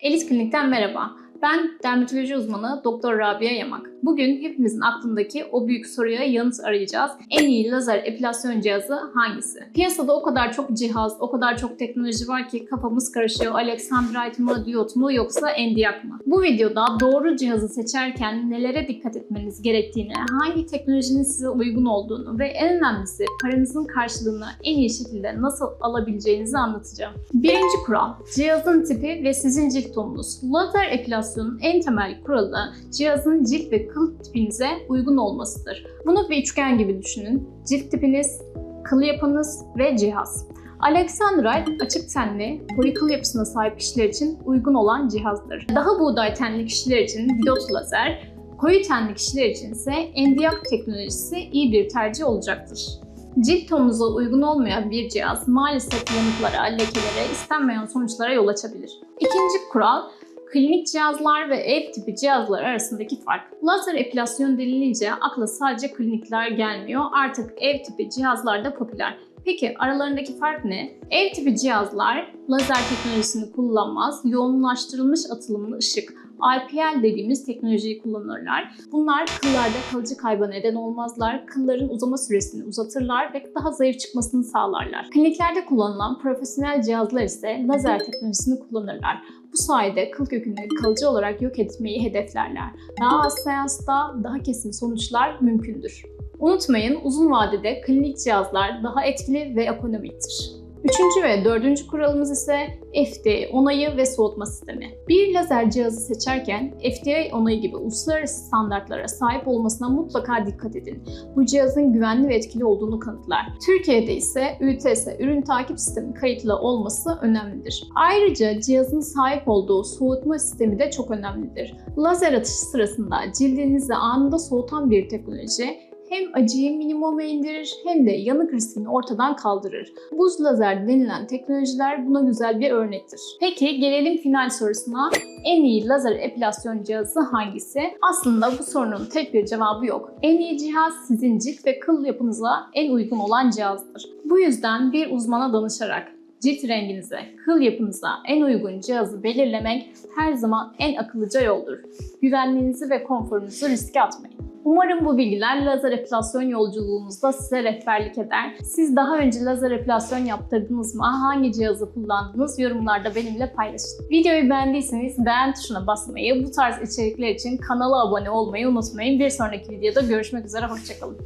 Elis Klinik'ten merhaba. Ben dermatoloji uzmanı Doktor Rabia Yamak. Bugün hepimizin aklındaki o büyük soruya yanıt arayacağız. En iyi lazer epilasyon cihazı hangisi? Piyasada o kadar çok cihaz, o kadar çok teknoloji var ki kafamız karışıyor. Alexandrite mı, diyot mu yoksa endiyak mı? Bu videoda doğru cihazı seçerken nelere dikkat etmeniz gerektiğini, hangi teknolojinin size uygun olduğunu ve en önemlisi paranızın karşılığını en iyi şekilde nasıl alabileceğinizi anlatacağım. Birinci kural, cihazın tipi ve sizin cilt tonunuz. Lazer epilasyonun en temel kuralı cihazın cilt ve kıl tipinize uygun olmasıdır. Bunu bir üçgen gibi düşünün. Cilt tipiniz, kıl yapınız ve cihaz. Alexandrite açık tenli, koyu kıl yapısına sahip kişiler için uygun olan cihazdır. Daha buğday tenli kişiler için diyot lazer, koyu tenli kişiler için ise endiyak teknolojisi iyi bir tercih olacaktır. Cilt tonunuza uygun olmayan bir cihaz maalesef yanıklara, lekelere, istenmeyen sonuçlara yol açabilir. İkinci kural, klinik cihazlar ve ev tipi cihazlar arasındaki fark. Lazer epilasyon denilince akla sadece klinikler gelmiyor. Artık ev tipi cihazlar da popüler. Peki aralarındaki fark ne? Ev tipi cihazlar lazer teknolojisini kullanmaz, yoğunlaştırılmış atılımlı ışık, IPL dediğimiz teknolojiyi kullanırlar. Bunlar kıllarda kalıcı kayba neden olmazlar, kılların uzama süresini uzatırlar ve daha zayıf çıkmasını sağlarlar. Kliniklerde kullanılan profesyonel cihazlar ise lazer teknolojisini kullanırlar. Bu sayede kıl kökünü kalıcı olarak yok etmeyi hedeflerler. Daha az seansta daha kesin sonuçlar mümkündür. Unutmayın uzun vadede klinik cihazlar daha etkili ve ekonomiktir. Üçüncü ve dördüncü kuralımız ise FDA onayı ve soğutma sistemi. Bir lazer cihazı seçerken FDA onayı gibi uluslararası standartlara sahip olmasına mutlaka dikkat edin. Bu cihazın güvenli ve etkili olduğunu kanıtlar. Türkiye'de ise ÜTS ürün takip sistemi kayıtlı olması önemlidir. Ayrıca cihazın sahip olduğu soğutma sistemi de çok önemlidir. Lazer atışı sırasında cildinizi anında soğutan bir teknoloji hem acıyı minimuma indirir hem de yanık riskini ortadan kaldırır. Buz lazer denilen teknolojiler buna güzel bir örnektir. Peki gelelim final sorusuna. En iyi lazer epilasyon cihazı hangisi? Aslında bu sorunun tek bir cevabı yok. En iyi cihaz sizin cilt ve kıl yapınıza en uygun olan cihazdır. Bu yüzden bir uzmana danışarak cilt renginize, kıl yapınıza en uygun cihazı belirlemek her zaman en akıllıca yoldur. Güvenliğinizi ve konforunuzu riske atmayın. Umarım bu bilgiler lazer epilasyon yolculuğunuzda size rehberlik eder. Siz daha önce lazer epilasyon yaptırdınız mı? Hangi cihazı kullandınız? Yorumlarda benimle paylaşın. Videoyu beğendiyseniz beğen tuşuna basmayı, bu tarz içerikler için kanala abone olmayı unutmayın. Bir sonraki videoda görüşmek üzere, hoşçakalın.